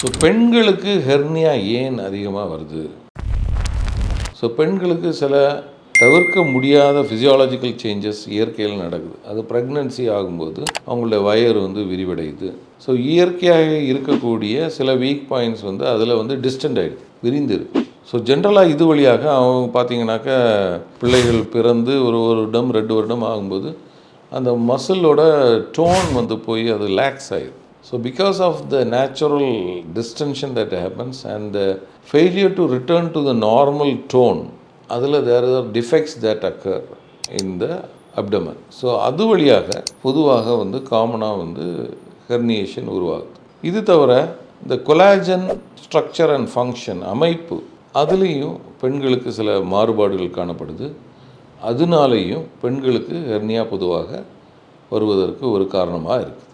So பெண்களுக்கு hernia ஏன் அதிகமாக வருது? ஸோ பெண்களுக்கு சில தவிர்க்க முடியாத ஃபிசியாலஜிக்கல் சேஞ்சஸ் இயற்கையில் நடக்குது. அது ப்ரெக்னன்சி ஆகும்போது அவங்களுடைய வயர் வந்து விரிவடையுது. ஸோ இயற்கையாக இருக்கக்கூடிய சில வீக் பாயிண்ட்ஸ் வந்து அதில் வந்து டிஸ்டன்ட் ஆகிடுது விரிந்துரு ஸோ ஜென்ரலாக இது வழியாக அவங்க பார்த்தீங்கன்னாக்கா பிள்ளைகள் பிறந்து ஒரு ஒரு வருடம் ரெண்டு வருடம் ஆகும்போது அந்த மசிலோட டோன் வந்து போய் அது லேக்ஸ் ஆகிடுது so because of the natural distension that happens and the failure to return to the normal tone அதில் there are defects that occur in the abdomen so அது வழியாக பொதுவாக வந்து காமனாக வந்து ஹெர்னியேஷன் உருவாகுது. இது தவிர இந்த கொலாஜன் ஸ்ட்ரக்சர் அண்ட் ஃபங்க்ஷன் அமைப்பு அதுலேயும் பெண்களுக்கு சில மாறுபாடுகள் காணப்படுது. அதனாலேயும் பெண்களுக்கு ஹெர்னியா பொதுவாக வருவதற்கு ஒரு காரணமாக இருக்குது.